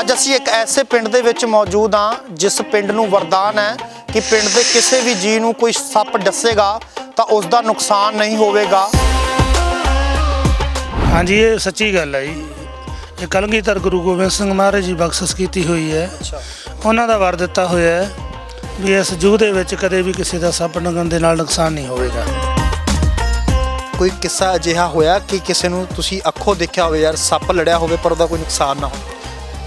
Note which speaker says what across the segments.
Speaker 1: ਅੱਜ ਅਸੀਂ ਇੱਕ ਐਸੇ ਪਿੰਡ ਦੇ ਵਿੱਚ ਮੌਜੂਦ ਹਾਂ ਜਿਸ ਪਿੰਡ ਨੂੰ ਵਰਦਾਨ ਹੈ ਕਿ ਪਿੰਡ ਦੇ ਕਿਸੇ ਵੀ ਜੀ ਨੂੰ ਕੋਈ ਸੱਪ ਡੱਸੇਗਾ ਤਾਂ ਉਸ ਦਾ ਨੁਕਸਾਨ ਨਹੀਂ ਹੋਵੇਗਾ।
Speaker 2: ਹਾਂਜੀ ਇਹ ਸੱਚੀ ਗੱਲ ਹੈ ਜੀ। ਇਹ ਕਲਗੀਧਰ ਗੁਰੂ ਗੋਬਿੰਦ ਸਿੰਘ ਮਹਾਰਾਜ ਜੀ ਬਖਸ਼ਿਸ਼ ਕੀਤੀ ਹੋਈ ਹੈ। ਉਹਨਾਂ ਦਾ ਵਰ ਦਿੱਤਾ ਹੋਇਆ ਹੈ ਵੀ ਇਸ ਜੂਹ ਦੇ ਵਿੱਚ ਕਦੇ ਵੀ ਕਿਸੇ ਦਾ ਸੱਪ ਡੰਗਣ ਦੇ ਨਾਲ ਨੁਕਸਾਨ ਨਹੀਂ ਹੋਵੇਗਾ।
Speaker 1: ਕੋਈ ਕਿੱਸਾ ਅਜਿਹਾ ਹੋਇਆ ਕਿ ਕਿਸੇ ਨੂੰ ਤੁਸੀਂ ਅੱਖੋਂ ਦੇਖਿਆ ਹੋਵੇ ਯਾਰ ਸੱਪ ਲੜਿਆ ਹੋਵੇ ਪਰ ਉਹਦਾ ਕੋਈ ਨੁਕਸਾਨ ਨਾ ਹੋਵੇ?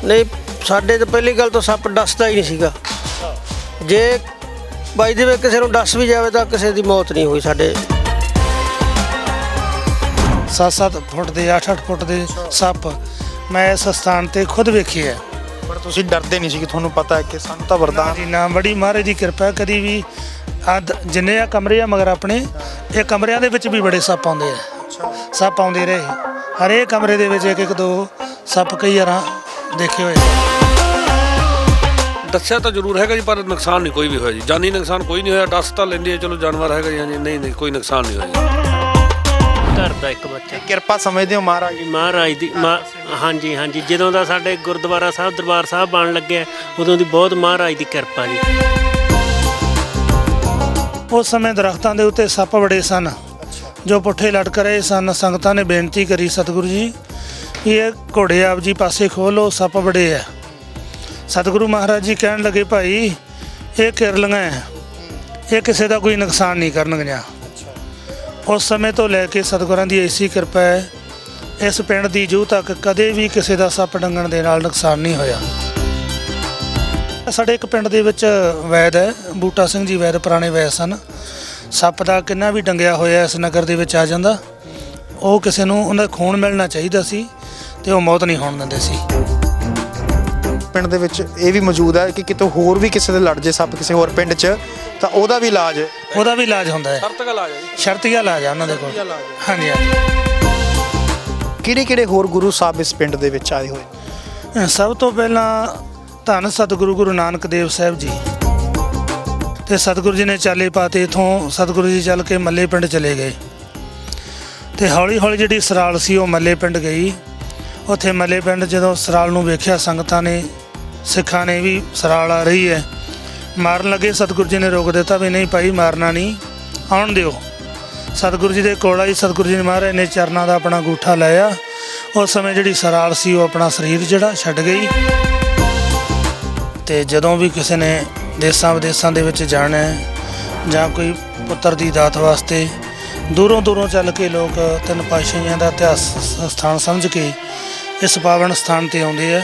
Speaker 3: ਨਹੀਂ ਸਾਡੇ ਤਾਂ ਪਹਿਲੀ ਗੱਲ ਤਾਂ ਸੱਪ ਡਸਦਾ ਹੀ ਨਹੀਂ ਸੀਗਾ। ਜੇ ਬਾਈ ਦੇ ਵਿੱਚ ਕਿਸੇ ਨੂੰ ਡਸ ਵੀ ਜਾਵੇ ਤਾਂ ਕਿਸੇ ਦੀ ਮੌਤ ਨਹੀਂ ਹੋਈ ਸਾਡੇ।
Speaker 2: 7-7 ਫੁੱਟ ਦੇ 8-8 ਫੁੱਟ ਦੇ ਸੱਪ ਮੈਂ ਇਸ ਸਥਾਨ ਤੇ ਖੁਦ ਵੇਖੇ ਹੈ।
Speaker 1: ਪਰ ਤੁਸੀਂ ਡਰਦੇ ਨਹੀਂ ਸੀ ਕਿ ਤੁਹਾਨੂੰ ਪਤਾ ਹੈ ਕਿ ਸਾਨੂੰ ਤਾਂ ਵਰਦਾਨ
Speaker 2: ਜੀ ਨਾ। ਬੜੀ ਮਹਾਰਾਜ ਦੀ ਕਿਰਪਾ ਕਦੀ ਵੀ ਅੱਧ ਜਿੰਨੇ ਆ ਕਮਰੇ ਆ ਮਗਰ ਆਪਣੇ ਇਹ ਕਮਰਿਆਂ ਦੇ ਵਿੱਚ ਵੀ ਬੜੇ ਸੱਪ ਆਉਂਦੇ ਆ। ਸੱਪ ਆਉਂਦੇ ਰਹੇ। ਹਰੇਕ ਕਮਰੇ ਦੇ ਵਿੱਚ ਇੱਕ ਇੱਕ ਦੋ ਸੱਪ ਕਈ ਵਾਰਾਂ ਦੇਖੇ ਹੋਏ।
Speaker 4: ਦੱਸਿਆ ਤਾਂ ਜ਼ਰੂਰ ਹੈਗਾ ਜੀ ਪਰ ਨੁਕਸਾਨ ਨਹੀਂ ਕੋਈ ਵੀ ਹੋਇਆ ਜੀ। ਜਾਨੀ ਨੁਕਸਾਨ ਕੋਈ ਨਹੀਂ ਹੋਇਆ ਦੱਸ ਤਾਂ ਲੈਂਦੇ ਆ ਚਲੋ ਜਾਨਵਰ ਹੈਗਾ ਜੀ ਹਾਂਜੀ ਨਹੀਂ ਨਹੀਂ ਕੋਈ ਨੁਕਸਾਨ ਨਹੀਂ ਹੋਇਆ ਜੀ।
Speaker 5: ਘਰ ਦਾ ਇੱਕ ਬੱਚਾ।
Speaker 1: ਕਿਰਪਾ ਸਮਝਦੇ ਹੋ ਮਹਾਰਾਜ
Speaker 5: ਜੀ ਮਹਾਰਾਜ ਦੀ ਮਾ- ਹਾਂਜੀ ਹਾਂਜੀ ਜਦੋਂ ਦਾ ਸਾਡੇ ਗੁਰਦੁਆਰਾ ਸਾਹਿਬ ਦਰਬਾਰ ਸਾਹਿਬ ਬਣ ਲੱਗਿਆ ਉਦੋਂ ਦੀ ਬਹੁਤ ਮਹਾਰਾਜ ਦੀ ਕਿਰਪਾ ਜੀ।
Speaker 2: ਉਸ ਸਮੇਂ ਦਰਖਤਾਂ ਦੇ ਉੱਤੇ ਸੱਪ ਬੜੇ ਸਨ। ਜੋ ਪੁੱਠੇ ਲਟਕ ਰਹੇ ਸਨ ਸੰਗਤਾਂ ਨੇ ਬੇਨਤੀ ਕਰੀ ਸਤਿਗੁਰੂ ਜੀ ਕਿ ਇਹ ਘੋੜੇ ਆਪ ਜੀ ਪਾਸੇ ਖੋਲੋ ਸੱਪ ਬੜੇ ਆ। ਸਤਿਗੁਰੂ ਮਹਾਰਾਜ ਜੀ ਕਹਿਣ ਲੱਗੇ, ਭਾਈ, ਇਹ ਕਿਰਲੀਆਂ ਹੈ ਇਹ ਕਿਸੇ ਦਾ ਕੋਈ ਨੁਕਸਾਨ ਨਹੀਂ ਕਰਨਗੀਆਂ। ਉਸ ਸਮੇਂ ਤੋਂ ਲੈ ਕੇ ਸਤਿਗੁਰਾਂ ਦੀ ਐਸੀ ਕਿਰਪਾ ਹੈ, ਇਸ ਪਿੰਡ ਦੀ ਜੂਹ ਤੱਕ ਕਦੇ ਵੀ ਕਿਸੇ ਦਾ ਸੱਪ ਡੰਗਣ ਦੇ ਨਾਲ ਨੁਕਸਾਨ ਨਹੀਂ ਹੋਇਆ। ਸਾਡੇ ਇੱਕ ਪਿੰਡ ਦੇ ਵਿੱਚ ਵੈਦ ਹੈ, ਬੂਟਾ ਸਿੰਘ ਜੀ ਵੈਦ, ਪੁਰਾਣੇ ਵੈਦ ਸਨ। ਸੱਪ ਦਾ ਕਿੰਨਾ ਵੀ ਡੰਗਿਆ ਹੋਇਆ ਇਸ ਨਗਰ ਦੇ ਵਿੱਚ ਆ ਜਾਂਦਾ, ਉਹ ਕਿਸੇ ਨੂੰ ਉਹਦਾ ਖੂਨ ਮਿਲਣਾ ਚਾਹੀਦਾ ਸੀ। ਤੇ ਉਹ ਮੌਤ ਨਹੀਂ ਹੋਣ ਦਿੰਦੇ ਸੀ।
Speaker 1: ਪਿੰਡ ਦੇ ਵਿੱਚ ਇਹ ਵੀ ਮੌਜੂਦ ਹੈ ਕਿ ਕਿਤੇ ਹੋਰ ਵੀ ਕਿਸੇ ਦੇ ਲੜ ਜੇ ਸੱਪ ਕਿਸੇ ਹੋਰ ਪਿੰਡ 'ਚ ਤਾਂ ਉਹਦਾ ਵੀ ਇਲਾਜ
Speaker 2: ਉਹਦਾ ਵੀ ਇਲਾਜ ਹੁੰਦਾ ਹੈ।
Speaker 4: ਸ਼ਰਤ
Speaker 2: ਇਲਾਜ ਆ ਉਹਨਾਂ ਦੇ ਕੋਲ। ਹਾਂਜੀ ਹਾਂਜੀ।
Speaker 1: ਕਿਹੜੇ ਕਿਹੜੇ ਹੋਰ ਗੁਰੂ ਸਾਹਿਬ ਇਸ ਪਿੰਡ ਦੇ ਵਿੱਚ ਆਏ ਹੋਏ?
Speaker 2: ਸਭ ਤੋਂ ਪਹਿਲਾਂ ਧੰਨ ਸਤਿਗੁਰੂ ਗੁਰੂ ਨਾਨਕ ਦੇਵ ਸਾਹਿਬ ਜੀ। ਤੇ ਸਤਿਗੁਰੂ ਜੀ ਨੇ ਚਾਲੇ ਪਾਤੇ ਇਥੋਂ ਸਤਿਗੁਰੂ ਜੀ ਚੱਲ ਕੇ ਮੱਲੇ ਪਿੰਡ ਚਲੇ ਗਏ। ਤੇ ਹੌਲੀ ਹੌਲੀ ਜਿਹੜੀ ਸਰਾਲ ਸੀ ਉਹ ਮੱਲੇ ਪਿੰਡ ਗਈ। ਉੱਥੇ ਮੱਲੇ ਪਿੰਡ ਜਦੋਂ ਸਰਾਲ ਨੂੰ ਵੇਖਿਆ, ਸੰਗਤਾਂ ਨੇ, ਸਿੱਖਾਂ ਨੇ ਵੀ ਸਰਾਲ ਆ ਰਹੀ ਹੈ। ਮਾਰਨ ਲੱਗੇ, ਸਤਿਗੁਰੂ ਜੀ ਨੇ ਰੋਕ ਦਿੱਤਾ ਵੀ ਨਹੀਂ ਭਾਈ, ਮਾਰਨਾ ਨਹੀਂ, ਆਉਣ ਦਿਓ। ਸਤਿਗੁਰੂ ਜੀ ਦੇ ਕੋਲ ਆਈ, ਸਤਿਗੁਰੂ ਜੀ ਨੇ ਮਹਾਰਾਜ ਨੇ ਚਰਨਾਂ ਦਾ ਆਪਣਾ ਅੰਗੂਠਾ ਲਾਇਆ। ਉਸ ਸਮੇਂ ਜਿਹੜੀ ਸਰਾਲ ਸੀ, ਉਹ ਆਪਣਾ ਸਰੀਰ ਜਿਹੜਾ ਛੱਡ ਗਈ। ਤੇ ਜਦੋਂ ਵੀ ਕਿਸੇ ਨੇ ਦੇਸਾਂ ਵਿਦੇਸਾਂ ਦੇ ਵਿੱਚ ਜਾਣਾ ਜਾਂ ਕੋਈ ਪੁੱਤਰ ਦੀ ਦਾਤ ਵਾਸਤੇ ਦੂਰੋਂ ਦੂਰੋਂ ਚੱਲ ਕੇ ਲੋਕ ਤਿੰਨ ਪਾਤਸ਼ਾਹੀਆਂ ਦਾ ਇਤਿਹਾਸ ਸਥਾਨ ਸਮਝ ਕੇ ਇਸ ਪਾਵਨ ਸਥਾਨ ਤੇ ਆਉਂਦੇ ਆ।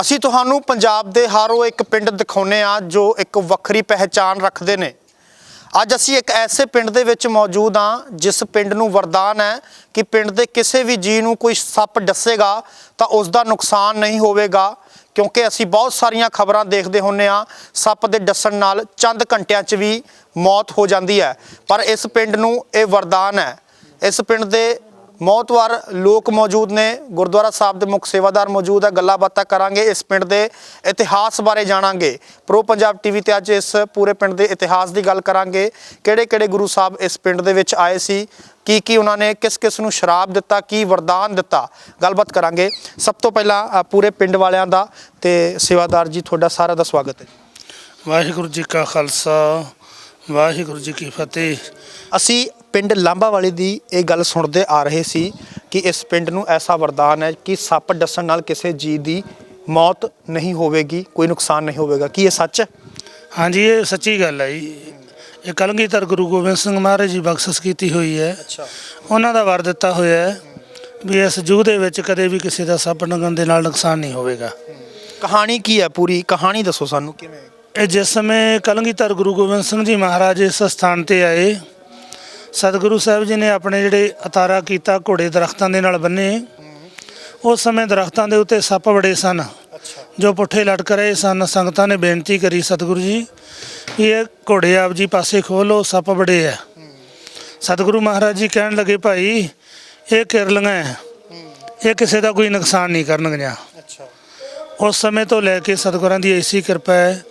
Speaker 1: ਅਸੀਂ ਤੁਹਾਨੂੰ ਪੰਜਾਬ ਦੇ ਹਰ ਉਹ ਇੱਕ ਪਿੰਡ ਦਿਖਾਉਨੇ ਆ ਜੋ ਇੱਕ ਵੱਖਰੀ ਪਹਿਚਾਣ ਰੱਖਦੇ ਨੇ। ਅੱਜ ਅਸੀਂ ਇੱਕ ਐਸੇ ਪਿੰਡ ਦੇ ਵਿੱਚ ਮੌਜੂਦ ਹਾਂ, ਜਿਸ ਪਿੰਡ ਨੂੰ ਵਰਦਾਨ ਹੈ ਕਿ ਪਿੰਡ ਦੇ ਕਿਸੇ ਵੀ ਜੀ ਨੂੰ ਕੋਈ ਸੱਪ ਡੱਸੇਗਾ ਤਾਂ ਉਸ ਦਾ ਨੁਕਸਾਨ ਨਹੀਂ ਹੋਵੇਗਾ, ਕਿਉਂਕਿ ਅਸੀਂ ਬਹੁਤ ਸਾਰੀਆਂ ਖਬਰਾਂ ਦੇਖਦੇ ਹੁੰਨੇ ਆ ਸੱਪ ਦੇ ਡੱਸਣ ਨਾਲ ਚੰਦ ਘੰਟਿਆਂ 'ਚ ਵੀ ਮੌਤ ਹੋ ਜਾਂਦੀ ਹੈ। ਪਰ ਇਸ ਪਿੰਡ ਨੂੰ ਇਹ ਵਰਦਾਨ ਹੈ ਇਸ ਪਿੰਡ ਦੇ ਮੌਤਵਾਰ ਲੋਕ ਮੌਜੂਦ ਨੇ। ਗੁਰਦੁਆਰਾ ਸਾਹਿਬ ਦੇ ਮੁੱਖ ਸੇਵਾਦਾਰ ਮੌਜੂਦ ਹੈ ਗੱਲਾਂ ਬਾਤਾਂ ਕਰਾਂਗੇ। ਇਸ ਪਿੰਡ ਦੇ ਇਤਿਹਾਸ ਬਾਰੇ ਜਾਣਾਂਗੇ। ਪ੍ਰੋ ਪੰਜਾਬ ਟੀਵੀ ਤੇ ਅੱਜ ਇਸ ਪੂਰੇ ਪਿੰਡ ਦੇ ਇਤਿਹਾਸ ਦੀ ਗੱਲ ਕਰਾਂਗੇ। ਕਿਹੜੇ ਕਿਹੜੇ ਗੁਰੂ ਸਾਹਿਬ ਇਸ ਪਿੰਡ ਦੇ ਵਿੱਚ ਆਏ ਸੀ? ਕੀ ਕੀ ਉਹਨਾਂ ਨੇ ਕਿਸ ਕਿਸ ਨੂੰ ਸ਼ਰਾਬ ਦਿੱਤਾ? ਕੀ ਵਰਦਾਨ ਦਿੱਤਾ? ਗੱਲਬਾਤ ਕਰਾਂਗੇ। ਸਭ ਤੋਂ ਪਹਿਲਾਂ ਪੂਰੇ ਪਿੰਡ ਵਾਲਿਆਂ ਦਾ ਤੇ ਸੇਵਾਦਾਰ ਜੀ ਤੁਹਾਡਾ ਸਾਰਾ ਦਾ ਸਵਾਗਤ ਹੈ।
Speaker 2: ਵਾਹਿਗੁਰੂ ਜੀ ਕਾ ਖਾਲਸਾ ਵਾਹਿਗੁਰੂ ਜੀ ਕੀ ਫਤਿਹ।
Speaker 1: ਅਸੀਂ ਪਿੰਡ ਲਾਂਬਾ ਵਾਲੇ ਦੀ ਇਹ ਗੱਲ ਸੁਣਦੇ ਆ ਰਹੇ ਸੀ ਕਿ ਇਸ ਪਿੰਡ ਨੂੰ ਐਸਾ ਵਰਦਾਨ ਹੈ ਕਿ ਸੱਪ ਡੱਸਣ ਨਾਲ ਕਿਸੇ ਜੀ ਦੀ ਮੌਤ ਨਹੀਂ ਹੋਵੇਗੀ ਕੋਈ ਨੁਕਸਾਨ ਨਹੀਂ ਹੋਵੇਗਾ। ਕੀ ਇਹ ਸੱਚ ਹੈ?
Speaker 2: ਹਾਂਜੀ ਇਹ ਸੱਚੀ ਗੱਲ ਹੈ ਜੀ। ਇਹ ਕਲਗੀਧਰ ਗੁਰੂ ਗੋਬਿੰਦ ਸਿੰਘ ਮਹਾਰਾਜ ਜੀ ਬਖਸ਼ਿਸ਼ ਕੀਤੀ ਹੋਈ ਹੈ। ਉਹਨਾਂ ਦਾ ਵਰ ਦਿੱਤਾ ਹੋਇਆ ਹੈ ਵੀ ਇਸ ਜੂਹ ਦੇ ਵਿੱਚ ਕਦੇ ਵੀ ਕਿਸੇ ਦਾ ਸੱਪ ਡੰਗਣ ਦੇ ਨਾਲ ਨੁਕਸਾਨ ਨਹੀਂ ਹੋਵੇਗਾ।
Speaker 1: ਕਹਾਣੀ ਕੀ ਹੈ ਪੂਰੀ? ਕਹਾਣੀ ਦੱਸੋ ਸਾਨੂੰ ਕਿਵੇਂ?
Speaker 2: ਇਹ ਜਿਸ ਸਮੇਂ ਕਲਗੀਧਰ ਗੁਰੂ ਗੋਬਿੰਦ ਸਿੰਘ ਜੀ ਮਹਾਰਾਜ ਇਸ ਸਥਾਨ ਤੇ ਆਏ ਸਤਿਗੁਰੂ ਸਾਹਿਬ ਜੀ ਨੇ ਆਪਣੇ ਜਿਹੜੇ ਅਤਾਰਾ ਕੀਤਾ ਘੋੜੇ ਦਰਖਤਾਂ ਦੇ ਨਾਲ ਬੰਨੇ। ਉਸ ਸਮੇਂ ਦਰਖਤਾਂ ਦੇ ਉੱਤੇ ਸੱਪ ਬੜੇ ਸਨ। ਜੋ ਪੁੱਠੇ ਲਟਕ ਰਹੇ ਸਨ ਸੰਗਤਾਂ ਨੇ ਬੇਨਤੀ ਕਰੀ ਸਤਿਗੁਰੂ ਜੀ ਵੀ ਇਹ ਘੋੜੇ ਆਪ ਜੀ ਪਾਸੇ ਖੋਲੋ ਸੱਪ ਬੜੇ ਆ। ਸਤਿਗੁਰੂ ਮਹਾਰਾਜ ਜੀ ਕਹਿਣ ਲੱਗੇ ਭਾਈ ਇਹ ਕਿਰਲੀਆਂ ਹੈ। ਇਹ ਕਿਸੇ ਦਾ ਕੋਈ ਨੁਕਸਾਨ ਨਹੀਂ ਕਰਨਗੀਆਂ। ਉਸ ਸਮੇਂ ਤੋਂ ਲੈ ਕੇ ਸਤਿਗੁਰਾਂ ਦੀ ਐਸੀ ਕਿਰਪਾ ਹੈ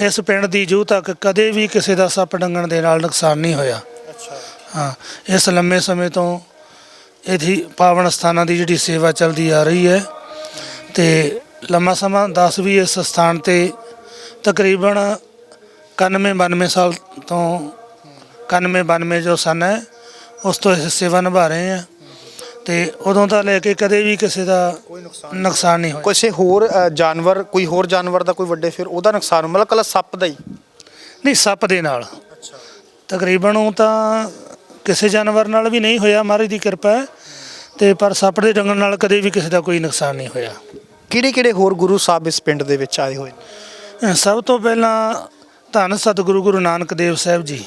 Speaker 2: ਇਸ ਪਿੰਡ ਦੀ ਜੂਹ ਤੱਕ ਕਦੇ ਵੀ ਕਿਸੇ ਦਾ ਸੱਪ ਡੰਗਣ ਦੇ ਨਾਲ ਨੁਕਸਾਨ ਨਹੀਂ ਹੋਇਆ। ਹਾਂ ਇਸ ਲੰਮੇ ਸਮੇਂ ਤੋਂ ਇਹਦੀ ਪਾਵਨ ਸਥਾਨਾਂ ਦੀ ਜਿਹੜੀ ਸੇਵਾ ਚੱਲਦੀ ਆ ਰਹੀ ਹੈ ਤੇ ਲੰਮਾ ਸਮਾਂ ਦੱਸ ਵੀ ਇਸ ਸਥਾਨ ਤੇ ਤਕਰੀਬਨ 91 92 ਸਾਲ ਤੋਂ 91 92 ਜੋ ਸਨ ਹੈ ਉਸ ਤੋਂ ਇਹ ਸੇਵਾ ਨਿਭਾ ਰਹੇ ਆ ਤੇ ਉਦੋਂ ਤੋਂ ਲੈ ਕੇ ਕਦੇ ਵੀ ਕਿਸੇ ਦਾ ਨੁਕਸਾਨ ਨਹੀਂ। ਹੋਇਆ।
Speaker 1: ਕਿਸੇ ਹੋਰ ਅ, ਜਾਨਵਰ ਕੋਈ ਹੋਰ ਜਾਨਵਰ ਦਾ ਕੋਈ ਵੱਡੇ ਫਿਰ ਉਹਦਾ ਨੁਕਸਾਨ ਮਤਲਬ ਕੱਲਾ ਸੱਪ ਦਾ ਹੀ?
Speaker 2: ਨਹੀਂ ਸੱਪ ਦੇ ਨਾਲ। ਤਕਰੀਬਨ ਉਹ ਤਾਂ ਕਿਸੇ ਜਾਨਵਰ ਨਾਲ ਵੀ ਨਹੀਂ ਹੋਇਆ ਮਹਾਰਾਜ ਦੀ ਕਿਰਪਾ ਹੈ। ਤੇ ਪਰ ਸੱਪ ਦੇ ਡੰਗਣ ਨਾਲ ਕਦੇ ਵੀ ਕਿਸੇ ਦਾ ਕੋਈ ਨੁਕਸਾਨ ਨਹੀਂ ਹੋਇਆ।
Speaker 1: ਕਿਹੜੇ ਕਿਹੜੇ ਹੋਰ ਗੁਰੂ ਸਾਹਿਬ ਇਸ ਪਿੰਡ ਦੇ ਵਿੱਚ ਆਏ ਹੋਏ ਨੇ?
Speaker 2: ਅਹ ਸਭ ਤੋਂ ਪਹਿਲਾਂ ਧੰਨ ਸਤਿਗੁਰੂ ਗੁਰੂ ਨਾਨਕ ਦੇਵ ਸਾਹਿਬ ਜੀ।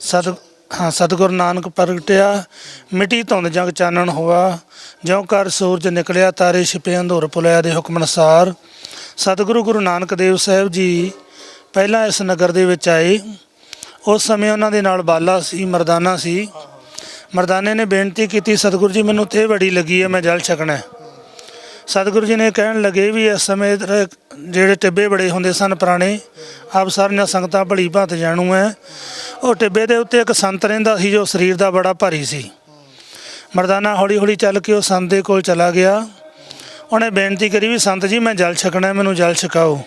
Speaker 2: ਸਤ ਹਾਂ ਸਤਿਗੁਰੂ ਨਾਨਕ ਪ੍ਰਗਟਿਆ ਮਿੱਟੀ ਧੁੰਦ ਜਗ ਚਾਨਣ ਹੋਆ ਜਿਉ ਕਰ ਸੂਰਜ ਨਿਕਲਿਆ ਤਾਰੇ ਛਿਪੇ ਅੰਧੋਰ ਪੁਲਿਆ ਦੇ ਹੁਕਮ ਅਨੁਸਾਰ। ਸਤਿਗੁਰੂ ਗੁਰੂ ਨਾਨਕ ਦੇਵ ਸਾਹਿਬ ਜੀ ਪਹਿਲਾਂ ਇਸ ਨਗਰ ਦੇ ਵਿੱਚ ਆਏ। ਉਸ ਸਮੇਂ ਉਹਨਾਂ ਦੇ ਨਾਲ ਬਾਲਾ ਸੀ, ਮਰਦਾਨਾ ਸੀ। ਮਰਦਾਨੇ ਨੇ ਬੇਨਤੀ ਕੀਤੀ, ਸਤਿਗੁਰੂ ਜੀ, ਮੈਨੂੰ ਤੇ ਬੜੀ ਲੱਗੀ ਹੈ, ਮੈਂ ਜਲ ਛਕਣਾ ਹੈ। ਸਤਿਗੁਰੂ ਜੀ ਨੇ ਕਹਿਣ ਲੱਗੇ ਵੀ ਇਸ ਸਮੇਂ ਜਿਹੜੇ ਟਿੱਬੇ ਬੜੇ ਹੁੰਦੇ ਸਨ ਪੁਰਾਣੇ, ਆਪ ਸਾਰੀਆਂ ਸੰਗਤਾਂ ਭਲੀ ਭਾਂਤ ਜਾਣੂ ਹੈ। ਉਹ ਟਿੱਬੇ ਦੇ ਉੱਤੇ ਇੱਕ ਸੰਤ ਰਹਿੰਦਾ ਸੀ, ਜੋ ਸਰੀਰ ਦਾ ਬੜਾ ਭਾਰੀ ਸੀ। ਮਰਦਾਨਾ ਹੌਲੀ ਹੌਲੀ ਚੱਲ ਕੇ ਉਹ ਸੰਤ ਦੇ ਕੋਲ ਚਲਾ ਗਿਆ। ਉਹਨੇ ਬੇਨਤੀ ਕਰੀ ਵੀ, ਸੰਤ ਜੀ, ਮੈਂ ਜਲ ਛਕਣਾ ਮੈਨੂੰ ਜਲ ਛਕਾਓ।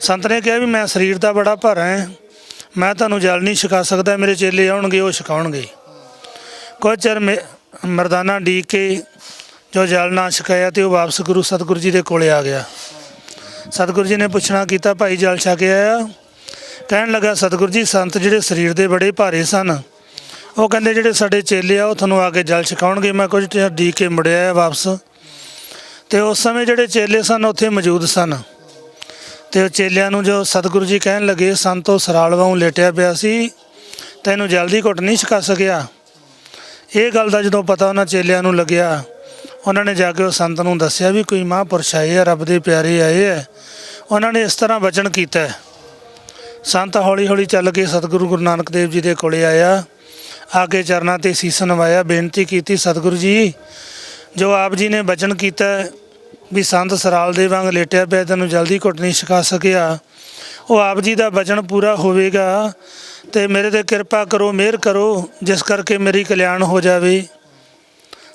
Speaker 2: ਸੰਤ ਨੇ ਕਿਹਾ ਵੀ, ਮੈਂ ਸਰੀਰ ਦਾ ਬੜਾ ਭਾਰਾ ਹਾਂ। ਮੈਂ ਤੁਹਾਨੂੰ ਜਲ ਨਹੀਂ ਛਕਾ ਸਕਦਾ, ਮੇਰੇ ਚੇਲੇ ਆਉਣਗੇ, ਉਹ ਛਕਾਉਣਗੇ। ਕੁਝ ਚਿਰ ਮਰਦਾਨਾ ਡੀਕ ਕੇ ਜੋ ਜਲ ਨਾ ਛਕਾਇਆ ਤੇ ਉਹ ਵਾਪਸ ਗੁਰੂ ਸਤਿਗੁਰੂ ਜੀ ਦੇ ਕੋਲੇ ਆ ਗਿਆ। ਸਤਿਗੁਰੂ ਜੀ ਨੇ ਪੁੱਛਣਾ ਕੀਤਾ, ਭਾਈ ਜਲ ਛਕ ਆਇਆ? ਕਹਿਣ ਲੱਗਾ, ਸਤਿਗੁਰੂ ਜੀ, ਸੰਤ ਜਿਹੜੇ ਸਰੀਰ ਦੇ ਬੜੇ ਭਾਰੇ ਸਨ, ਉਹ ਕਹਿੰਦੇ ਜਿਹੜੇ ਸਾਡੇ ਚੇਲੇ ਆ, ਉਹ ਤੁਹਾਨੂੰ ਆ ਕੇ ਜਲ ਛਕਾਉਣਗੇ। ਮੈਂ ਕੁਝ ਚਿਰ ਡੀ ਕੇ ਮੁੜਿਆ ਵਾਪਸ ਤੇ ਉਸ ਸਮੇਂ ਜਿਹੜੇ ਚੇਲੇ ਸਨ, ਉੱਥੇ ਮੌਜੂਦ ਸਨ। ਤੇ ਉਹ ਚੇਲਿਆਂ ਨੂੰ ਜੋ ਸਤਿਗੁਰੂ ਜੀ ਕਹਿਣ ਲੱਗੇ, ਸੰਤੋ ਸਰਾਲ ਵਾਂਗ ਲੇਟਿਆ ਪਿਆ ਸੀ, ਤੈਨੂੰ ਜਲਦੀ ਘੁੱਟ ਨਹੀਂ ਛਕਾ ਸਕਿਆ। ਇਹ ਗੱਲ ਦਾ ਜਦੋਂ ਪਤਾ ਉਹਨਾਂ ਚੇਲਿਆਂ ਨੂੰ ਲੱਗਿਆ, ਉਹਨਾਂ ਨੇ ਜਾ ਕੇ ਉਹ ਸੰਤ ਨੂੰ ਦੱਸਿਆ ਵੀ ਕੋਈ ਮਹਾਂਪੁਰਸ਼ ਆਏ ਆ, ਰੱਬ ਦੇ ਪਿਆਰੇ ਆਏ ਆ। ਉਹਨਾਂ ਨੇ ਇਸ ਤਰ੍ਹਾਂ ਵਚਨ ਕੀਤਾ। ਸੰਤ ਹੌਲੀ ਹੌਲੀ ਚੱਲ ਕੇ ਸਤਿਗੁਰੂ ਗੁਰੂ ਨਾਨਕ ਦੇਵ ਜੀ ਦੇ ਕੋਲੇ ਆਇਆ। ਆ ਕੇ ਚਰਨਾਂ ਤੇ ਸੀਸ ਨਵਾਇਆ ਬੇਨਤੀ ਕੀਤੀ, ਸਤਿਗੁਰੂ ਜੀ, ਜੋ ਆਪ ਜੀ ਨੇ ਵਚਨ ਕੀਤਾ ਵੀ ਸੰਤ ਸਰਾਲ ਦੇ ਵਾਂਗ ਲੇਟਿਆ ਪਿਆ ਤੈਨੂੰ ਜਲਦੀ ਘੁੱਟਣੀ ਛਕਾ ਸਕਿਆ। ਉਹ ਆਪ ਜੀ ਦਾ ਵਚਨ ਪੂਰਾ ਹੋਵੇਗਾ ਤੇ ਮੇਰੇ ਤੇ ਕਿਰਪਾ ਕਰੋ, ਮਿਹਰ ਕਰੋ, ਜਿਸ ਕਰਕੇ ਮੇਰੀ ਕਲਿਆਣ ਹੋ ਜਾਵੇ।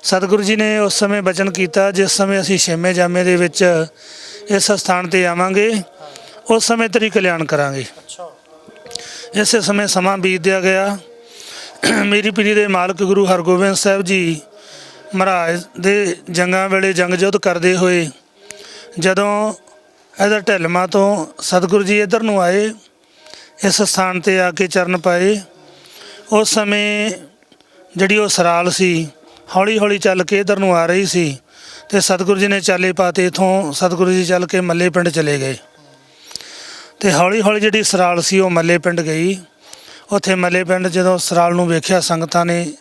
Speaker 2: ਸਤਿਗੁਰੂ ਜੀ ਨੇ ਉਸ ਸਮੇਂ ਬਚਨ ਕੀਤਾ, ਜਿਸ ਸਮੇਂ ਅਸੀਂ ਛੇਵੇਂ ਜਾਮੇ ਦੇ ਵਿੱਚ ਇਸ ਸਥਾਨ ਤੇ ਆਵਾਂਗੇ, ਉਸ ਸਮੇਂ ਤੇਰੀ ਕਲਿਆਣ ਕਰਾਂਗੇ। ਇਸੇ ਸਮੇਂ ਸਮਾਂ ਬੀਤਦਿਆ ਗਿਆ। ਮੇਰੀ ਪੀੜੀ ਦੇ ਮਾਲਕ ਗੁਰੂ ਹਰਗੋਬਿੰਦ ਸਾਹਿਬ ਜੀ ਮਹਾਰਾਜ ਦੇ ਜੰਗਾਂ ਵੇਲੇ ਜੰਗ ਯੁੱਧ ਕਰਦੇ ਹੋਏ ਜਦੋਂ ਇਧਰ ਢਿਲਮਾ ਤੋਂ ਸਤਿਗੁਰੂ ਜੀ ਇਧਰ ਨੂੰ ਆਏ, ਇਸ ਸਥਾਨ ਤੇ ਆ ਕੇ ਚਰਨ ਪਾਏ, ਉਸ ਸਮੇਂ ਜਿਹੜੀ ਉਹ ਸਰਾਲ ਸੀ ਹੌਲੀ ਹੌਲੀ ਚੱਲ ਕੇ ਇਧਰ ਨੂੰ ਆ ਰਹੀ ਸੀ ਤੇ ਸਤਿਗੁਰੂ ਜੀ ਨੇ ਚਾਲੇ ਪਾਤੇ ਇਥੋਂ ਸਤਿਗੁਰੂ ਜੀ ਚੱਲ ਕੇ ਮੱਲੇ ਪਿੰਡ ਚਲੇ ਗਏ। ਤੇ ਹੌਲੀ ਹੌਲੀ ਜਿਹੜੀ ਸਰਾਲ ਸੀ ਉਹ ਮੱਲੇ ਪਿੰਡ ਗਈ। ਉੱਥੇ ਮੱਲੇ ਪਿੰਡ ਜਦੋਂ ਸਰਾਲ ਨੂੰ ਵੇਖਿਆ, ਸੰਗਤਾਂ ਨੇ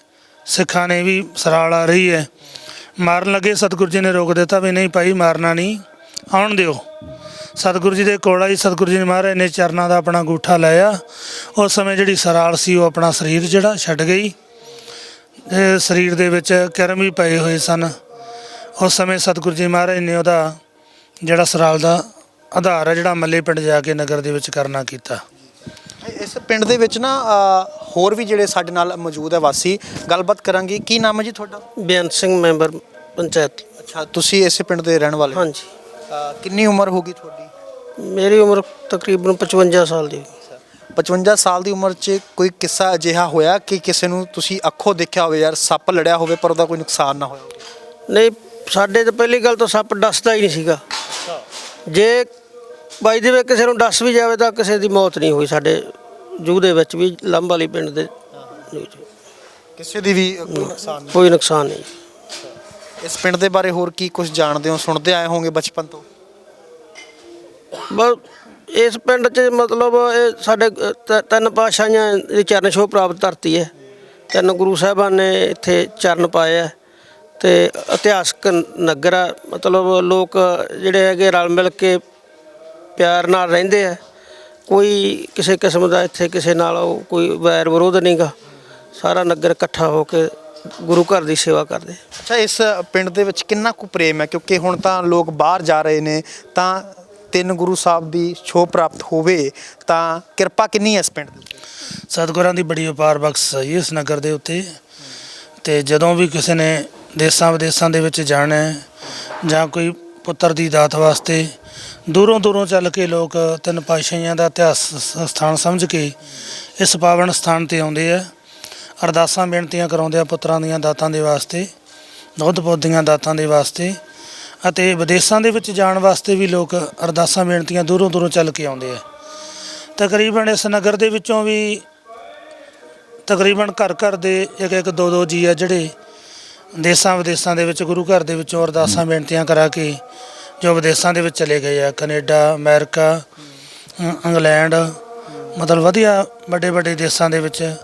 Speaker 2: ਸਿੱਖਾਂ ਨੇ ਵੀ ਸਰਾਲ ਆ ਰਹੀ ਹੈ। ਮਾਰਨ ਲੱਗੇ ਸਤਿਗੁਰੂ ਜੀ ਨੇ ਰੋਕ ਦਿੱਤਾ ਵੀ ਨਹੀਂ ਭਾਈ, ਮਾਰਨਾ ਨਹੀਂ, ਆਉਣ ਦਿਓ। ਸਤਿਗੁਰੂ ਜੀ ਦੇ ਕੋਲ ਆਈ, ਸਤਿਗੁਰੂ ਜੀ ਨੇ ਮਹਾਰਾਜ ਨੇ ਚਰਨਾਂ ਦਾ ਆਪਣਾ ਗੂਠਾ ਲਾਇਆ। ਉਸ ਸਮੇਂ ਜਿਹੜੀ ਸਰਾਲ ਸੀ, ਉਹ ਆਪਣਾ ਸਰੀਰ ਜਿਹੜਾ ਛੱਡ ਗਈ। ਸਰੀਰ ਦੇ ਵਿੱਚ ਕਰਮ ਵੀ ਪਏ ਹੋਏ ਸਨ। ਉਸ ਸਮੇਂ ਸਤਿਗੁਰੂ ਜੀ ਮਹਾਰਾਜ ਨੇ ਉਹਦਾ ਜਿਹੜਾ ਸਰਾਲ ਦਾ ਆਧਾਰ ਹੈ ਜਿਹੜਾ ਮੱਲੇ ਪਿੰਡ ਜਾ ਕੇ ਨਗਰ ਦੇ ਵਿੱਚ ਕਰਨਾ ਕੀਤਾ।
Speaker 1: ਇਸ ਪਿੰਡ ਦੇ ਵਿੱਚ ਨਾ ਹੋਰ ਵੀ ਜਿਹੜੇ ਸਾਡੇ ਨਾਲ ਮੌਜੂਦ ਹੈ ਵਾਸੀ ਗੱਲਬਾਤ ਕਰਾਂਗੇ। ਕੀ ਨਾਮ ਹੈ ਜੀ ਤੁਹਾਡਾ?
Speaker 3: ਬੇਅੰਤ ਸਿੰਘ ਮੈਂਬਰ ਪੰਚਾਇਤ।
Speaker 1: ਅੱਛਾ ਤੁਸੀਂ ਇਸੇ ਪਿੰਡ ਦੇ ਰਹਿਣ ਵਾਲੇ ਹੋ।
Speaker 3: ਹਾਂਜੀ।
Speaker 1: ਅ, ਕਿੰਨੀ ਉਮਰ ਹੋਗੀ ਤੁਹਾਡੀ?
Speaker 3: ਮੇਰੀ ਉਮਰ ਤਕਰੀਬਨ 55 ਸਾਲ ਦੀ
Speaker 1: 55 ਸਾਲ ਦੀ ਉਮਰ 'ਚ ਕੋਈ ਕਿੱਸਾ ਅਜਿਹਾ ਹੋਇਆ ਕਿ ਕਿਸੇ ਨੂੰ ਤੁਸੀਂ ਅੱਖੋਂ ਦੇਖਿਆ ਹੋਵੇ ਯਾਰ ਸੱਪ ਲੜਿਆ ਹੋਵੇ ਪਰ ਉਹਦਾ ਕੋਈ ਨੁਕਸਾਨ ਨਾ ਹੋਇਆ ਹੋਵੇ?
Speaker 3: ਨਹੀਂ ਸਾਡੇ ਤਾਂ ਪਹਿਲੀ ਗੱਲ ਤਾਂ ਸੱਪ ਡਸਦਾ ਹੀ ਨਹੀਂ ਸੀਗਾ। ਜੇ ਬਾਈ ਦੇ ਵਿੱਚ ਕਿਸੇ ਨੂੰ ਡਸ ਵੀ ਜਾਵੇ ਤਾਂ ਕਿਸੇ ਦੀ ਮੌਤ ਨਹੀਂ ਹੋਈ ਸਾਡੇ ਜੂ ਦੇ ਵਿੱਚ ਵੀ ਲੰਬ ਵਾਲੀ ਪਿੰਡ ਦੇ ਜੂਹ 'ਚ।
Speaker 1: ਕਿਸੇ ਦੀ ਵੀ ਕੋਈ ਨੁਕਸਾਨ
Speaker 3: ਕੋਈ ਨੁਕਸਾਨ
Speaker 1: ਨਹੀਂ। ਇਸ ਪਿੰਡ ਦੇ ਬਾਰੇ ਹੋਰ ਕੀ ਕੁਝ ਜਾਣਦੇ ਹੋ ਸੁਣਦੇ ਆਏ ਹੋਵੋਗੇ ਬਚਪਨ ਤੋਂ?
Speaker 3: ਬਸ ਇਸ ਪਿੰਡ 'ਚ ਮਤਲਬ ਇਹ ਸਾਡੇ ਤ- ਤਿੰਨ ਪਾਤਸ਼ਾਹੀਆਂ ਦੀ ਚਰਨ ਛੋਹ ਪ੍ਰਾਪਤ ਧਰਤੀ ਹੈ। ਤਿੰਨ ਗੁਰੂ ਸਾਹਿਬਾਨ ਨੇ ਇੱਥੇ ਚਰਨ ਪਾਏ ਆ ਤੇ ਇਤਿਹਾਸਕ ਨਗਰ ਆ ਮਤਲਬ ਲੋਕ ਜਿਹੜੇ ਹੈਗੇ ਰਲ ਮਿਲ ਕੇ ਪਿਆਰ ਨਾਲ ਰਹਿੰਦੇ ਆ ਕੋਈ ਕਿਸੇ ਕਿਸਮ ਦਾ ਇੱਥੇ ਕਿਸੇ ਨਾਲ ਉਹ ਕੋਈ ਵੈਰ ਵਿਰੋਧ ਨਹੀਂਗਾ। ਸਾਰਾ ਨਗਰ ਇਕੱਠਾ ਹੋ ਕੇ ਗੁਰੂ ਘਰ ਦੀ ਸੇਵਾ ਕਰਦੇ।
Speaker 1: ਅੱਛਾ ਇਸ ਪਿੰਡ ਦੇ ਵਿੱਚ ਕਿੰਨਾ ਕੁ ਪ੍ਰੇਮ ਹੈ? ਕਿਉਂਕਿ ਹੁਣ ਤਾਂ ਲੋਕ ਬਾਹਰ ਜਾ ਰਹੇ ਨੇ ਤਾਂ ਤਿੰਨ ਗੁਰੂ ਸਾਹਿਬ ਦੀ ਛੋਹ ਪ੍ਰਾਪਤ ਹੋਵੇ ਤਾਂ ਕਿਰਪਾ ਕਿੰਨੀ ਹੈ ਇਸ ਪਿੰਡ ਦੇ ਉੱਤੇ?
Speaker 2: ਸਤਿਗੁਰਾਂ ਦੀ ਬੜੀ ਅਪਾਰ ਬਖਸ਼ ਹੈ ਇਸ ਨਗਰ ਦੇ ਉੱਤੇ। ਤੇ ਜਦੋਂ ਵੀ ਕਿਸੇ ਨੇ ਦੇਸਾਂ ਵਿਦੇਸਾਂ ਦੇ ਵਿੱਚ ਜਾਣਾ ਹੈ ਜਾਂ ਕੋਈ ਪੁੱਤਰ ਦੀ ਦਾਤ ਵਾਸਤੇ ਦੂਰੋਂ ਦੂਰੋਂ ਚੱਲ ਕੇ ਲੋਕ ਤਿੰਨ ਪਾਤਸ਼ਾਹੀਆਂ ਦਾ ਇਤਿਹਾਸ ਸਥਾਨ ਸਮਝ ਕੇ ਇਸ ਪਾਵਨ ਸਥਾਨ ਤੇ ਆਉਂਦੇ ਆ। ਅਰਦਾਸਾਂ ਬੇਨਤੀਆਂ ਕਰਾਉਂਦੇ ਆ ਪੁੱਤਰਾਂ ਦੀਆਂ ਦਾਤਾਂ ਦੇ ਵਾਸਤੇ ਦੁੱਧ ਪੁੱਤ ਦੀਆਂ ਦਾਤਾਂ ਦੇ ਵਾਸਤੇ ਅਤੇ ਵਿਦੇਸ਼ਾਂ ਦੇ ਵਿੱਚ ਜਾਣ ਵਾਸਤੇ ਵੀ ਲੋਕ ਅਰਦਾਸਾਂ ਬੇਨਤੀਆਂ ਦੂਰੋਂ ਦੂਰੋਂ ਚੱਲ ਕੇ ਆਉਂਦੇ ਆ। ਤਕਰੀਬਨ ਇਸ ਨਗਰ ਦੇ ਵਿੱਚੋਂ ਵੀ ਤਕਰੀਬਨ ਘਰ ਘਰ ਦੇ ਇੱਕ ਇੱਕ ਦੋ ਦੋ ਜੀ ਆ ਜਿਹੜੇ ਦੇਸਾਂ ਵਿਦੇਸ਼ਾਂ ਦੇ ਵਿੱਚ ਗੁਰੂ ਘਰ ਦੇ ਵਿੱਚੋਂ ਅਰਦਾਸਾਂ ਬੇਨਤੀਆਂ ਕਰਾ ਕੇ ਜੋ ਵਿਦੇਸ਼ਾਂ ਦੇ ਵਿੱਚ ਚਲੇ ਗਏ ਆ ਕੈਨੇਡਾ ਅਮਰੀਕਾ ਇੰਗਲੈਂਡ ਮਤਲਬ ਵਧੀਆ ਵੱਡੇ ਵੱਡੇ ਦੇਸਾਂ ਦੇ ਵਿੱਚ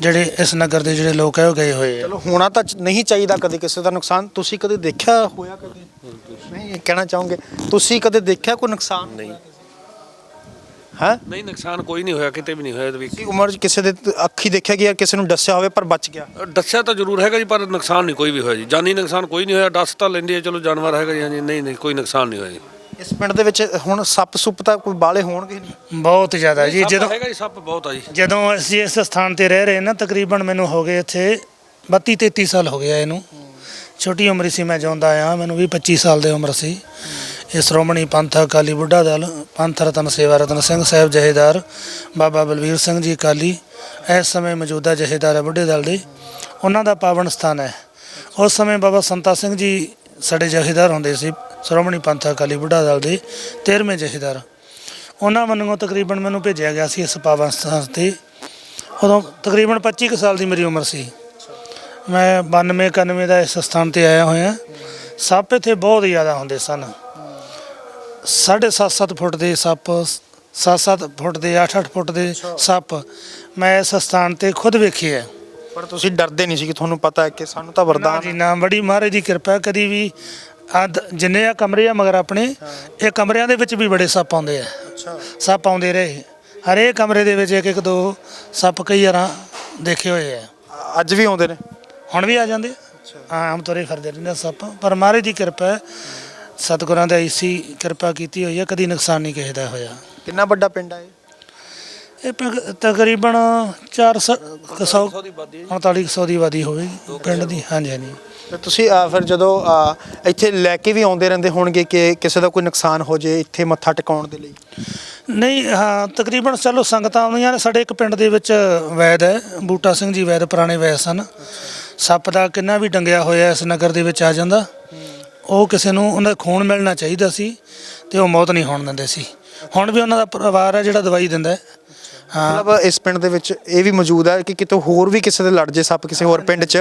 Speaker 2: ਜਿਹੜੇ ਇਸ ਨਗਰ ਦੇ ਜਿਹੜੇ ਲੋਕ ਹੈ ਉਹ ਗਏ ਹੋਏ ਆ।
Speaker 1: ਚਲੋ ਹੋਣਾ ਤਾਂ ਚ- ਨਹੀਂ ਚਾਹੀਦਾ ਕਦੇ ਕਿਸੇ ਦਾ ਨੁਕਸਾਨ। ਤੁਸੀਂ ਕਦੇ ਦੇਖਿਆ ਹੋਇਆ ਕਦੇ? ਨਹੀਂ ਇਹ ਕਹਿਣਾ ਚਾਹੋਗੇ। ਤੁਸੀਂ ਕਦੇ ਦੇਖਿਆ ਕੋਈ ਨੁਕਸਾਨ? ਨਹੀਂ। ਹੈ?
Speaker 4: ਨਹੀਂ ਨੁਕਸਾਨ ਕੋਈ ਨਹੀਂ ਹੋਇਆ ਕਿਤੇ ਵੀ ਨਹੀਂ ਹੋਇਆ ਇਹਦੇ ਵਿੱਚ
Speaker 1: ਉਮਰ 'ਚ ਕਿਸੇ ਦੇ ਤ- ਅੱਖੀ ਦੇਖਿਆ ਗਿਆ ਕਿਸੇ ਨੂੰ ਦੱਸਿਆ ਹੋਵੇ ਪਰ ਬਚ ਗਿਆ?
Speaker 4: ਦੱਸਿਆ ਤਾਂ ਜ਼ਰੂਰ ਹੈਗਾ ਜੀ ਪਰ ਨੁਕਸਾਨ ਨਹੀਂ ਕੋਈ ਵੀ ਹੋਇਆ ਜੀ। ਜਾਨੀ ਨੁਕਸਾਨ ਕੋਈ ਨਹੀਂ ਹੋਇਆ ਦੱਸ ਤਾਂ ਲੈਂਦੇ ਆ ਚਲੋ ਜਾਨਵਰ ਹੈਗਾ ਜੀ ਹਾਂਜੀ ਨਹੀਂ ਨਹੀਂ ਕੋਈ ਨੁਕਸਾਨ ਨਹੀਂ ਹੋਇਆ ਜੀ।
Speaker 1: ਇਸ ਪਿੰਡ ਦੇ ਵਿੱਚ ਹੁਣ ਸੱਪ ਸੁੱਪ ਤਾਂ ਕੋਈ ਬਾਲੇ ਹੋਣਗੇ ਨਹੀਂ?
Speaker 2: ਬਹੁਤ ਜ਼ਿਆਦਾ ਜੀ
Speaker 4: ਸੱਪ
Speaker 2: ਜਦੋਂ
Speaker 4: ਹੈਗਾ ਜੀ ਸੱਪ ਬਹੁਤ ਆ ਜੀ।
Speaker 2: ਜਦੋਂ ਅਸੀਂ ਇਸ ਸਥਾਨ ਤੇ ਰਹਿ ਰਹੇ ਨਾ ਤਕਰੀਬਨ ਮੈਨੂੰ ਹੋ ਗਏ ਇੱਥੇ 32 33 ਸਾਲ ਹੋ ਗਿਆ ਇਹਨੂੰ। ਛੋਟੀ ਉਮਰ ਸੀ ਮੈਂ ਜਿਉਂਦਾ ਆਇਆ ਮੈਨੂੰ ਵੀ 25 ਸਾਲ ਦੀ ਉਮਰ ਸੀ। ਇਹ ਸ਼੍ਰੋਮਣੀ ਪੰਥ ਅਕਾਲੀ ਬੁੱਢਾ ਦਲ, ਪੰਥ ਰਤਨ ਸੇਵਾ ਰਤਨ ਸਿੰਘ ਸਾਹਿਬ ਜਹੇਦਾਰ, ਬਾਬਾ ਬਲਵੀਰ ਸਿੰਘ ਜੀ ਅਕਾਲੀ, ਇਸ ਸਮੇਂ ਮੌਜੂਦਾ ਜਹੇਦਾਰ ਹੈ ਬੁੱਢੇ ਦਲ ਦੇ। ਉਹਨਾਂ ਦਾ ਪਾਵਨ ਸਥਾਨ ਹੈ। ਉਸ ਸਮੇਂ ਬਾਬਾ ਸੰਤਾ ਸਿੰਘ ਜੀ ਸਾਡੇ ਜਹੇਦਾਰ ਹੁੰਦੇ ਸੀ, ਸ਼੍ਰੋਮਣੀ ਪੰਥ ਅਕਾਲੀ ਬੁੱਢਾ ਦਲ ਦੇ 13ਵੇਂ ਜਹੇਦਾਰ। ਉਹਨਾਂ ਵੱਲੋਂ ਤਕਰੀਬਨ ਮੈਨੂੰ ਭੇਜਿਆ ਗਿਆ ਸੀ ਇਸ ਪਾਵਨ ਸਥਾਨ ਤੇ। ਉਦੋਂ ਤਕਰੀਬਨ 25 ਕੁ ਸਾਲ ਦੀ ਮੇਰੀ ਉਮਰ ਸੀ। ਮੈਂ 92 91 ਦਾ ਇਸ ਸਥਾਨ ਤੇ ਆਇਆ ਹੋਇਆ। ਸੱਪ ਇੱਥੇ ਬਹੁਤ ਜ਼ਿਆਦਾ ਹੁੰਦੇ ਸਨ। ਸਾਢੇ ਸੱਤ ਸੱਤ ਫੁੱਟ ਦੇ ਸੱਪ 7-7 ਫੁੱਟ ਦੇ 8-8 ਫੁੱਟ ਦੇ ਸੱਪ ਮੈਂ ਇਸ ਸਥਾਨ ਤੇ ਖੁਦ ਵੇਖੇ ਹੈ
Speaker 1: ਪਰ ਤੁਸੀਂ ਡਰਦੇ ਨਹੀਂ ਸੀ ਕਿ ਤੁਹਾਨੂੰ ਪਤਾ ਹੈ ਕਿ ਸਾਨੂੰ ਤਾਂ
Speaker 2: ਨਾ
Speaker 1: ਵਰਦਾਨ
Speaker 2: ਜੀ ਨਾ। ਬੜੀ ਮਹਾਰਾਜ ਦੀ ਕਿਰਪਾ ਹੈ, ਕਦੀ ਵੀ ਆ ਜਿੰਨੇ ਆ ਕਮਰੇ ਆ ਮਗਰ ਆਪਣੇ ਇਹ ਕਮਰਿਆਂ ਦੇ ਵਿੱਚ ਵੀ ਬੜੇ ਸੱਪ ਆਉਂਦੇ ਆ।
Speaker 1: ਅੱਛਾ।
Speaker 2: ਸੱਪ ਆਉਂਦੇ ਰਹੇ। ਹਰੇਕ ਕਮਰੇ ਦੇ ਵਿੱਚ ਇੱਕ ਇੱਕ ਦੋ ਸੱਪ ਕਈ ਵਾਰਾਂ ਦੇਖੇ ਹੋਏ ਆ।
Speaker 1: ਅੱਜ ਵੀ ਆਉਂਦੇ ਨੇ?
Speaker 2: ਹੁਣ ਵੀ ਆ ਜਾਂਦੇ ਆ। ਆਮ ਤੋਰੇ ਫਿਰਦੇ ਰਹਿੰਦੇ ਆ ਸੱਪ। ਪਰ ਮਹਾਰਾਜ ਦੀ ਕਿਰਪਾ ਹੈ ਸਤਿਗੁਰਾਂ ਦਾ ਇਸੀ ਕਿਰਪਾ ਕੀਤੀ ਹੋਈ ਹੈ ਕਦੀ ਨੁਕਸਾਨ ਨਹੀਂ ਕਿਸੇ ਦਾ ਹੋਇਆ।
Speaker 1: ਕਿੰਨਾ ਵੱਡਾ ਪਿੰਡ ਹੈ ਇਹ?
Speaker 2: ਇਹ ਪਿੰਡ ਤਕਰੀਬਨ 400 48 ਸੌ ਦੀ ਆਬਾਦੀ ਹੋਵੇਗੀ ਪਿੰਡ ਦੀ ਹਾਂਜੀ ਹਾਂਜੀ।
Speaker 1: ਤੇ ਤੁਸੀਂ ਅਹ, ਫਿਰ ਜਦੋਂ ਅਹ, ਇੱਥੇ ਲੈ ਕੇ ਵੀ ਆਉਂਦੇ ਰਹਿੰਦੇ ਹੋਣਗੇ ਕਿ ਕਿਸੇ ਦਾ ਕੋਈ ਨੁਕਸਾਨ ਹੋ ਜੇ ਇੱਥੇ ਮੱਥਾ ਟਿਕਾਉਣ ਦੇ ਲਈ?
Speaker 2: ਨਹੀਂ ਹਾਂ ਤਕਰੀਬਨ ਚਲੋ ਸੰਗਤਾਂ ਆਉਂਦੀਆਂ ਨੇ ਸਾਡੇ ਇੱਕ ਪਿੰਡ ਦੇ ਵਿੱਚ ਵੈਦ ਹੈ ਬੂਟਾ ਸਿੰਘ ਜੀ ਵੈਦ ਪੁਰਾਣੇ ਵੈਦ ਸਨ। ਸੱਪ ਦਾ ਕਿੰਨਾ ਵੀ ਡੰਗਿਆ ਹੋਇਆ ਇਸ ਨਗਰ ਦੇ ਵਿੱਚ ਆ ਜਾਂਦਾ। ਉਹ ਕਿਸੇ ਨੂੰ ਉਹਨਾਂ ਦਾ ਖੂਨ ਮਿਲਣਾ ਚਾਹੀਦਾ ਸੀ ਤੇ ਉਹ ਮੌਤ ਨਹੀਂ ਹੋਣ ਦਿੰਦੇ ਸੀ। ਹੁਣ ਵੀ ਉਹਨਾਂ ਦਾ ਪਰਿਵਾਰ ਹੈ ਜਿਹੜਾ ਦਵਾਈ ਦਿੰਦਾ ਹੈ। ਹਾਂ।
Speaker 1: ਮਤਲਬ ਇਸ ਪਿੰਡ ਦੇ ਵਿੱਚ ਇਹ ਵੀ ਮੌਜੂਦ ਹੈ ਕਿ ਕਿਤੇ ਹੋਰ ਵੀ ਕਿਸੇ ਦੇ ਲੜ ਜੇ ਸੱਪ ਕਿਸੇ ਹੋਰ ਪਿੰਡ 'ਚ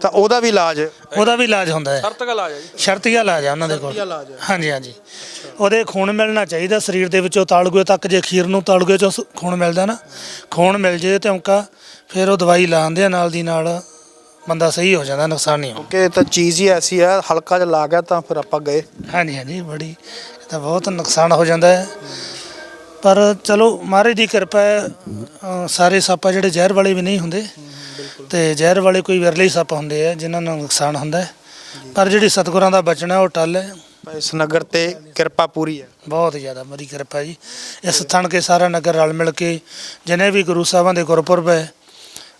Speaker 1: ਤਾਂ ਉਹਦਾ ਵੀ ਇਲਾਜ
Speaker 2: ਉਹਦਾ ਵੀ ਇਲਾਜ ਹੁੰਦਾ ਹੈ।
Speaker 4: ਸ਼ਰਤ ਗੱਲ ਆ ਜਾ।
Speaker 2: ਸ਼ਰਤੀਆ ਇਲਾਜ ਆ ਉਹਨਾਂ ਦੇ ਕੋਲ। ਹਾਂਜੀ ਹਾਂਜੀ। ਉਹਦੇ ਖੂਨ ਮਿਲਣਾ ਚਾਹੀਦਾ ਸਰੀਰ ਦੇ ਵਿੱਚੋਂ ਤਾਲੂਏ ਤੱਕ ਜੇ ਖੀਰ ਨੂੰ ਤਾਲੂਏ ਚੋਂ ਸ- ਖੂਨ ਮਿਲਦਾ ਨਾ ਖੂਨ ਮਿਲ ਜੇ ਤੇ ਔਂਕਾ ਫਿਰ ਉਹ ਦਵਾਈ ਲਾਉਂਦੇ ਆ ਨਾਲ ਦੀ ਨਾਲ ਬੰਦਾ ਸਹੀ ਹੋ ਜਾਂਦਾ ਨੁਕਸਾਨ ਨਹੀਂ ਹੁੰਦਾ
Speaker 1: ਕਿ ਤਾਂ ਚੀਜ਼ ਹੀ ਐਸੀ ਹੈ ਹਲਕਾ ਜਿਹਾ ਲਾ ਗਿਆ ਤਾਂ ਫਿਰ ਆਪਾਂ ਗਏ।
Speaker 2: ਹਾਂਜੀ ਹਾਂਜੀ ਬੜੀ ਇਹ ਤਾਂ ਬਹੁਤ ਨੁਕਸਾਨ ਹੋ ਜਾਂਦਾ ਹੈ। ਪਰ ਚਲੋ ਮਹਾਰਾਜ ਦੀ ਕਿਰਪਾ ਹੈ ਅ, ਸਾਰੇ ਸੱਪ ਆ ਜਿਹੜੇ ਜ਼ਹਿਰ ਵਾਲੇ ਵੀ ਨਹੀਂ ਹੁੰਦੇ। ਤੇ ਜ਼ਹਿਰ ਵਾਲੇ ਕੋਈ ਵਿਰਲੇ ਸੱਪ ਹੁੰਦੇ ਆ ਜਿਨ੍ਹਾਂ ਨੂੰ ਨੁਕਸਾਨ ਹੁੰਦਾ ਹੈ। ਪਰ ਜਿਹੜੀ ਸਤਿਗੁਰਾਂ ਦਾ ਬਚਣਾ ਉਹ ਟਲ ਹੈ।
Speaker 1: ਇਸ ਨਗਰ ਤੇ ਕਿਰਪਾ ਪੂਰੀ ਹੈ।
Speaker 2: ਬਹੁਤ ਜ਼ਿਆਦਾ ਮੇਰੀ ਕਿਰਪਾ ਜੀ। ਇਸ ਸਥਾਨ ਕੇ ਸਾਰਾ ਨਗਰ ਰਲ ਮਿਲ ਕੇ ਜਿਨੇ ਵੀ ਗੁਰੂ ਸਾਹਿਬਾਂ ਦੇ ਗੁਰਪੁਰਬ ਹੈ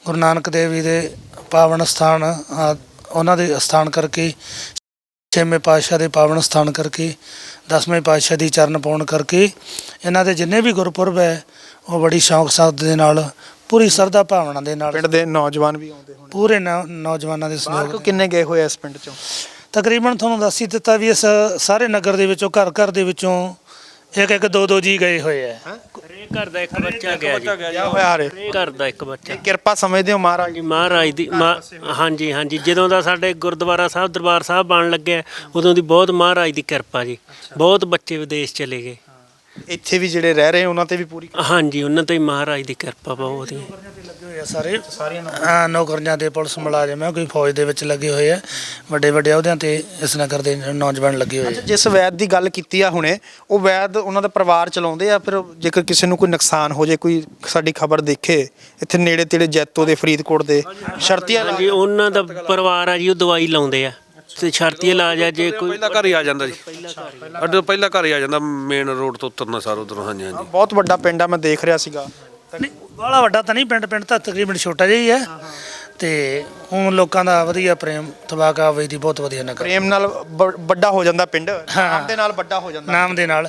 Speaker 2: ਗੁਰੂ ਨਾਨਕ ਦੇਵ ਜੀ ਦੇ ਪਾਵਨ ਸਥਾਨ ਆ, ਉਹਨਾਂ ਦੇ ਸਥਾਨ ਕਰਕੇ ਛੇਵੇਂ ਪਾਤਸ਼ਾਹ ਦੇ ਪਾਵਨ ਸਥਾਨ ਕਰਕੇ ਦਸਵੇਂ ਪਾਤਸ਼ਾਹ ਦੀ ਚਰਨ ਪਾਉਣ ਕਰਕੇ ਇਹਨਾਂ ਦੇ ਜਿੰਨੇ ਵੀ ਗੁਰਪੁਰਬ ਹੈ ਉਹ ਬੜੀ ਸ਼ੌਂਕ ਸਾਧ ਦੇ ਨਾਲ ਪੂਰੀ ਸਰਦਾ ਭਾਵਨਾ ਦੇ ਨਾਲ
Speaker 1: ਪਿੰਡ ਦੇ ਨੌਜਵਾਨ ਵੀ ਆਉਂਦੇ ਹੋਣ
Speaker 2: ਪੂਰੇ ਨੌ- ਨੌਜਵਾਨਾਂ ਦੇ
Speaker 1: ਬਾਹਰ
Speaker 2: ਸਹਿਯੋਗ
Speaker 1: ਤੋਂ ਕਿੰਨੇ ਗਏ ਹੋਏ ਆ ਇਸ ਪਿੰਡ 'ਚੋਂ?
Speaker 2: ਤਕਰੀਬਨ ਤੁਹਾਨੂੰ ਦੱਸ ਹੀ ਦਿੱਤਾ ਵੀ ਇਸ ਸਾਰੇ ਨਗਰ ਦੇ ਵਿੱਚੋਂ ਘਰ ਘਰ ਦੇ ਵਿੱਚੋਂ ਇੱਕ ਇੱਕ ਦੋ ਦੋ ਜੀ ਗਏ ਹੋਏ ਆ।
Speaker 5: ਹਰੇਕ ਘਰ ਦਾ ਇੱਕ ਬੱਚਾ ਗਿਆ ਜੀ।
Speaker 1: ਗਿਆ ਹੋਇਆ ਹਰੇ
Speaker 5: ਹਰੇਕ ਘਰ ਦਾ ਇੱਕ ਬੱਚਾ।
Speaker 1: ਕਿਰਪਾ ਸਮਝਦੇ ਹੋ ਮਹਾਰਾਜ
Speaker 5: ਜੀ ਮਹਾਰਾਜ ਦੀ ਮਾ- ਹਾਂਜੀ ਹਾਂਜੀ। ਜਦੋਂ ਦਾ ਸਾਡੇ ਗੁਰਦੁਆਰਾ ਸਾਹਿਬ ਦਰਬਾਰ ਸਾਹਿਬ ਬਣ ਲੱਗਿਆ ਉਦੋਂ ਦੀ ਬਹੁਤ ਮਹਾਰਾਜ ਦੀ ਕਿਰਪਾ ਜੀ। ਬਹੁਤ ਬੱਚੇ ਵਿਦੇਸ਼ ਚਲੇ ਗਏ।
Speaker 1: ਇੱਥੇ ਵੀ ਜਿਹੜੇ ਰਹਿ ਰਹੇ ਉਹਨਾਂ ਤੇ ਵੀ ਪੂਰੀ
Speaker 5: ਹਾਂਜੀ ਉਹਨਾਂ ਤੇ ਹੀ ਮਹਾਰਾਜ ਦੀ ਕਿਰਪਾ ਬਹੁਤ ਹੀ
Speaker 2: ਲੱਗੇ ਹੋਏ ਆ ਸਾਰੇ। ਹਾਂ ਨੌਕਰੀਆਂ ਦੇ ਪੁਲਿਸ ਮੁਲਾਜ਼ਮ ਹੈ ਕੋਈ ਫੌਜ ਦੇ ਵਿੱਚ ਲੱਗੇ ਹੋਏ ਆ। ਵੱਡੇ ਵੱਡੇ ਅਹੁਦਿਆਂ ਤੇ ਇਸ ਨਗਰ ਦੇ ਨੌਜਵਾਨ ਲੱਗੇ ਹੋਏ ਆ।
Speaker 1: ਜਿਸ ਵੈਦ ਦੀ ਗੱਲ ਕੀਤੀ ਆ ਹੁਣੇ ਉਹ ਵੈਦ ਉਹਨਾਂ ਦਾ ਪਰਿਵਾਰ ਚਲਾਉਂਦੇ ਆ? ਫਿਰ ਜੇਕਰ ਕਿਸੇ ਨੂੰ ਕੋਈ ਨੁਕਸਾਨ ਹੋ ਜੇ ਕੋਈ ਸਾਡੀ ਖਬਰ ਦੇਖੇ ਇੱਥੇ ਨੇੜੇ ਤੇੜੇ ਜੈਤੋ ਦੇ ਫਰੀਦਕੋਟ ਦੇ ਸ਼ਰਤੀਆ
Speaker 5: ਹਾਂਜੀ ਉਹਨਾਂ ਦਾ ਪਰਿਵਾਰ ਆ ਜੀ ਉਹ ਦਵਾਈ ਲਾਉਂਦੇ ਆ। ਤੇ ਸ਼ਰਤੀ ਇਲਾਜ ਆ ਜੇ ਕੋਈ
Speaker 4: ਪਹਿਲਾ ਘਰ ਹੀ ਆ ਜਾਂਦਾ ਜੀ। ਅੱਡੇ ਤੋਂ ਪਹਿਲਾ ਘਰ ਹੀ ਆ ਜਾਂਦਾ ਮੇਨ ਰੋਡ ਤੋਂ ਉਤਰਨਾ ਸਾਰ ਉਧਰੋਂ ਹਾਂਜੀ ਹਾਂਜੀ।
Speaker 1: ਬਹੁਤ ਵੱਡਾ ਪਿੰਡ ਆ ਮੈਂ ਦੇਖ ਰਿਹਾ ਸੀਗਾ।
Speaker 2: ਨਹੀਂ ਬੜਾ ਵੱਡਾ ਤਾਂ ਨਹੀਂ ਪਿੰਡ ਪਿੰਡ ਤਾਂ ਤਕਰੀਬਨ ਛੋਟਾ ਜਿਹਾ ਹੀ ਹੈ। ਤੇ ਹੁਣ ਲੋਕਾਂ ਦਾ ਵਧੀਆ ਪ੍ਰੇਮ ਤਬਾਕਾ ਹੋਈ ਦੀ ਬਹੁਤ ਵਧੀਆ ਨਗਰ।
Speaker 1: ਪ੍ਰੇਮ ਨਾਲ ਬ- ਵੱਡਾ ਹੋ ਜਾਂਦਾ ਪਿੰਡ ਨਾਮ ਦੇ ਨਾਲ ਵੱਡਾ ਹੋ ਜਾਂਦਾ।
Speaker 2: ਨਾਮ ਦੇ ਨਾਲ।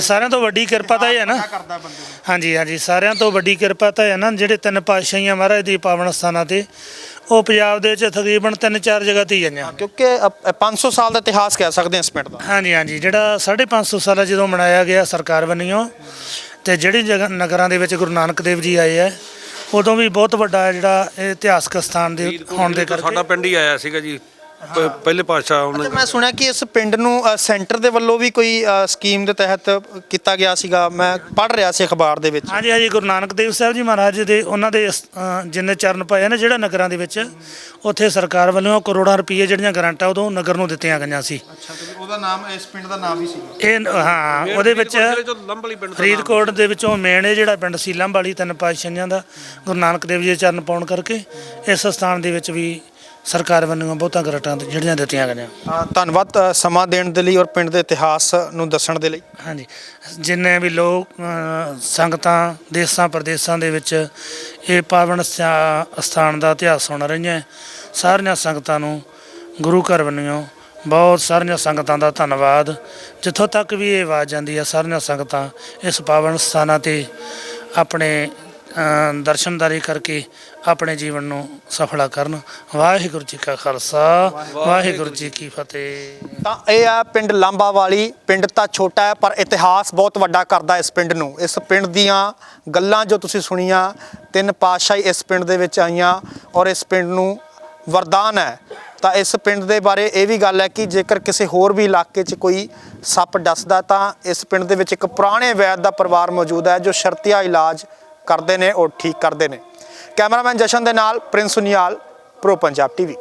Speaker 2: ਸਾਰਿਆਂ ਤੋਂ ਵੱਡੀ ਕਿਰਪਾ ਤਾਂ ਇਹ ਹੈ ਨਾ।
Speaker 1: ਵੱਡਾ ਕਰਦਾ ਬੰਦੇ ਨੂੰ।
Speaker 2: ਹਾਂਜੀ ਹਾਂਜੀ ਸਾਰਿਆਂ ਤੋਂ ਵੱਡੀ ਕਿਰਪਾ ਤਾਂ ਇਹ ਹੈ ਨਾ ਜਿਹੜੇ ਤਿੰਨ ਪਾਤਸ਼ਾਹੀਆਂ ਮਹਾਰਾਜ ਦੀ ਪਾਵਨ ਸਥਾਨਾਂ ਤੇ ਉਹ ਪੰਜਾਬ ਦੇ ਵਿੱਚ ਤਕਰੀਬਨ ਤਿੰਨ ਚਾਰ ਜਗ੍ਹਾ ਤੇ ਹੀ ਆਈਆਂ
Speaker 1: ਕਿਉਂਕਿ ਅ- 500 ਸਾਲ ਦਾ ਇਤਿਹਾਸ ਕਹਿ ਸਕਦੇ ਹਾਂ ਇਸ ਪਿੰਡ ਦਾ।
Speaker 2: ਹਾਂਜੀ ਹਾਂਜੀ ਜਿਹੜਾ 550 ਸਾਲਾ ਜਦੋਂ ਮਨਾਇਆ ਗਿਆ ਸਰਕਾਰ ਵੱਲੋਂ ਤੇ ਜਿਹੜੀ ਜਗ੍ਹਾ ਨਗਰਾਂ ਦੇ ਵਿੱਚ ਗੁਰੂ ਨਾਨਕ ਦੇਵ ਜੀ ਆਏ ਆ ਉਦੋਂ ਵੀ ਬਹੁਤ ਵੱਡਾ ਜਿਹੜਾ ਇਹ ਇਤਿਹਾਸਕ ਸਥਾਨ ਦੇ ਹੋਣ ਦੇ
Speaker 4: ਸਾਡਾ
Speaker 2: ਕਰਕੇ
Speaker 4: ਪਿੰਡ ਹੀ ਆਇਆ ਸੀਗਾ ਜੀ। ਪ- ਪਹਿਲੇ ਪਾਤਸ਼ਾਹ ਉਹਨੇ
Speaker 1: ਤੇ ਮੈਂ ਸੁਣਿਆ ਕਿ ਇਸ ਪਿੰਡ ਨੂੰ ਅ, ਸੈਂਟਰ ਦੇ ਵੱਲੋਂ ਵੀ ਕੋਈ ਅ, ਸਕੀਮ ਦੇ ਤਹਿਤ ਕੀਤਾ ਗਿਆ ਸੀਗਾ। ਮੈਂ ਪੜ੍ਹ ਰਿਹਾ ਸੀ ਅਖਬਾਰ ਦੇ ਵਿੱਚ।
Speaker 2: ਹਾਂਜੀ ਹਾਂਜੀ ਗੁਰੂ ਨਾਨਕ ਦੇਵ ਸਾਹਿਬ ਜੀ ਮਹਾਰਾਜ ਦੇ ਉਹਨਾਂ ਦੇ ਅਸ- ਅ, ਜਿੰਨੇ ਚਰਨ ਪਾਏ ਨੇ ਜਿਹੜਾ ਨਗਰਾਂ ਦੇ ਵਿੱਚ ਉੱਥੇ ਸਰਕਾਰ ਵੱਲੋਂ ਕਰੋੜਾਂ ਰੁਪਏ ਜਿਹੜੀਆਂ ਗਰਾਂਟਾਂ ਉਦੋਂ ਨਗਰ ਨੂੰ ਦਿੱਤੀਆਂ ਗਈਆਂ ਸੀ।
Speaker 1: ਅੱਛਾ ਤੇ ਉਹਦਾ ਨਾਮ ਇਸ ਪਿੰਡ ਦਾ ਨਾਮ ਵੀ ਸੀ
Speaker 2: ਇਹ ਹਾਂ ਉਹਦੇ ਵਿੱਚ
Speaker 4: ਜ਼ਿਲ੍ਹੇ ਚੋਂ ਲੰਬਲੀ ਪਿੰਡ ਦਾ ਨਾਮ।
Speaker 2: ਫਰੀਦਕੋਟ ਦੇ ਵਿੱਚੋਂ ਮੇਨ ਇਹ ਜਿਹੜਾ ਪਿੰਡ ਸੀ ਲੰਬਾਲੀ ਤਿੰਨ ਪਾਤਸ਼ਾਹੀਆਂ ਦਾ। ਗੁਰੂ ਨਾਨਕ ਦੇਵ ਜੀ ਦੇ ਚਰਨ ਪਾਉਣ ਕਰਕੇ ਇਸ ਸਥਾਨ ਦੇ ਵਿੱਚ ਵੀ ਸਰਕਾਰ ਵੱਲੋਂ ਬਹੁਤਾਂ ਗਰਾਂਟਾਂ ਜਿਹੜੀਆਂ ਦਿੱਤੀਆਂ ਗਈਆਂ।
Speaker 1: ਅ, ਧੰਨਵਾਦ ਅ, ਸਮਾਂ ਦੇਣ ਦੇ ਲਈ ਔਰ ਪਿੰਡ ਦੇ ਇਤਿਹਾਸ ਨੂੰ ਦੱਸਣ ਦੇ ਲਈ।
Speaker 2: ਹਾਂਜੀ। ਜਿੰਨੇ ਵੀ ਲੋਕ ਅ, ਸੰਗਤਾਂ ਦੇਸਾਂ ਪ੍ਰਦੇਸਾਂ ਦੇ ਵਿੱਚ ਇਹ ਪਾਵਨ ਸਥਾ- ਸਥਾਨ ਦਾ ਇਤਿਹਾਸ ਸੁਣ ਰਹੀਆਂ ਸਾਰੀਆਂ ਸੰਗਤਾਂ ਨੂੰ ਗੁਰੂ ਘਰ ਵੱਲੋਂ ਬਹੁਤ ਸਾਰੀਆਂ ਸੰਗਤਾਂ ਦਾ ਧੰਨਵਾਦ। ਜਿੱਥੋਂ ਤੱਕ ਵੀ ਇਹ ਆਵਾਜ਼ ਜਾਂਦੀ ਹੈ ਸਾਰੀਆਂ ਸੰਗਤਾਂ ਇਸ ਪਾਵਨ ਸਥਾਨਾਂ ਤੇ ਆਪਣੇ ਦਰਸ਼ਨਦਾਰੀ ਕਰਕੇ ਆਪਣੇ ਜੀਵਨ ਨੂੰ ਸਫਲਾ ਕਰਨ। ਵਾਹਿਗੁਰੂ ਜੀ ਕਾ ਖਾਲਸਾ, ਵਾਹਿਗੁਰੂ ਜੀ ਕੀ ਫਤਿਹ।
Speaker 1: ਤਾਂ ਇਹ ਆ ਪਿੰਡ ਲਾਂਬਾ ਵਾਲੀ ਪਿੰਡ ਤਾਂ ਛੋਟਾ ਹੈ, ਪਰ ਇਤਿਹਾਸ ਬਹੁਤ ਵੱਡਾ ਕਰਦਾ ਇਸ ਪਿੰਡ ਨੂੰ। ਇਸ ਪਿੰਡ ਦੀਆਂ ਗੱਲਾਂ ਜੋ ਤੁਸੀਂ ਸੁਣੀਆਂ, ਤਿੰਨ ਪਾਤਸ਼ਾਹੀ ਇਸ ਪਿੰਡ ਦੇ ਵਿੱਚ ਆਈਆਂ ਔਰ ਇਸ ਪਿੰਡ ਨੂੰ ਵਰਦਾਨ ਹੈ। ਤਾਂ ਇਸ ਪਿੰਡ ਦੇ ਬਾਰੇ ਇਹ ਵੀ ਗੱਲ ਹੈ ਕਿ ਜੇਕਰ ਕਿਸੇ ਹੋਰ ਵੀ ਇਲਾਕੇ 'ਚ ਕੋਈ ਸੱਪ ਡਸਦਾ ਤਾਂ ਇਸ ਪਿੰਡ ਦੇ ਵਿੱਚ ਇੱਕ ਪੁਰਾਣੇ ਵੈਦ ਦਾ ਪਰਿਵਾਰ ਮੌਜੂਦ ਹੈ, ਜੋ ਸ਼ਰਤੀਆ ਇਲਾਜ ਕਰਦੇ ਨੇ, ਉਹ ਠੀਕ ਕਰਦੇ ਨੇ। ਕੈਮਰਾਮੈਨ ਜਸ਼ਨ ਦੇ ਨਾਲ Prince Suniyal, pro Punjab TV.